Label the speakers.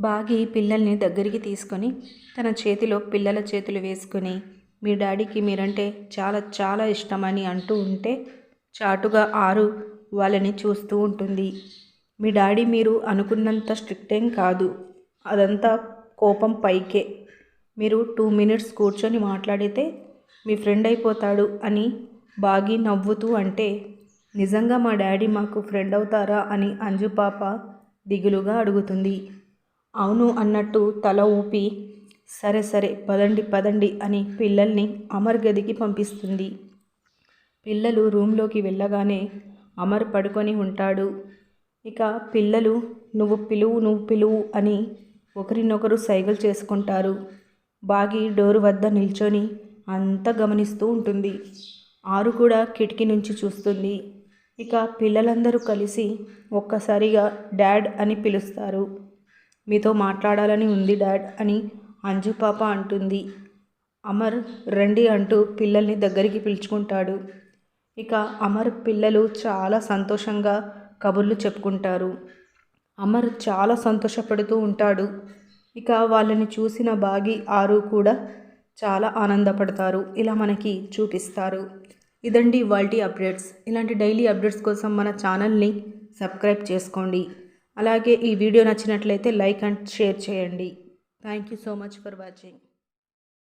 Speaker 1: బాగి పిల్లల్ని దగ్గరికి తీసుకొని తన చేతిలో పిల్లల చేతులు వేసుకొని మీ డాడీకి మీరంటే చాలా చాలా ఇష్టమని అంటూ ఉంటే చాటుగా ఆరు వాళ్ళని చూస్తూ ఉంటుంది. మీ డాడీ మీరు అనుకున్నంత స్ట్రిక్ట్ ఏం కాదు. అదంతా కోపం పైకే. మీరు టూ మినిట్స్ కూర్చొని మాట్లాడితే మీ ఫ్రెండ్ అయిపోతాడు అని బాగి నవ్వుతూ అంటే నిజంగా మా డాడీ మాకు ఫ్రెండ్ అవుతారా అని అంజు పాప దిగులుగా అడుగుతుంది. అవును అన్నట్టు తల ఊపి సరే సరే పదండి పదండి అని పిల్లల్ని అమర్ గదికి పంపిస్తుంది. పిల్లలు రూమ్లోకి వెళ్ళగానే అమర్ పడుకొని ఉంటాడు. ఇక పిల్లలు నువ్వు పిలువు నువ్వు పిలువు అని ఒకరినొకరు సైగలు చేసుకుంటారు. బాగి డోరు వద్ద నిల్చొని అంతా గమనిస్తూ ఉంటుంది. ఆరు కూడా కిటికీ నుంచి చూస్తుంది. ఇక పిల్లలందరూ కలిసి ఒక్కసారిగా డాడ్ అని పిలుస్తారు. మీతో మాట్లాడాలని ఉంది డాడ్ అని అంజు పాప అంటుంది. అమర్ రండి అంటూ పిల్లల్ని దగ్గరికి పిలుచుకుంటాడు. ఇక అమర్ పిల్లలు చాలా సంతోషంగా కబుర్లు చెప్పుకుంటారు. అమర్ చాలా సంతోషపడుతూ ఉంటాడు. ఇక వాళ్ళని చూసిన బాగి ఆరు కూడా చాలా ఆనందపడతారు. ఇలా మనకి చూపిస్తారు. ఇదండి వాల్టీ అప్డేట్స్. ఇలాంటి డైలీ అప్డేట్స్ కోసం మన ఛానల్ని సబ్స్క్రైబ్ చేసుకోండి. అలాగే ఈ వీడియో నచ్చినట్లయితే లైక్ అండ్ షేర్ చేయండి. Thank you so much for watching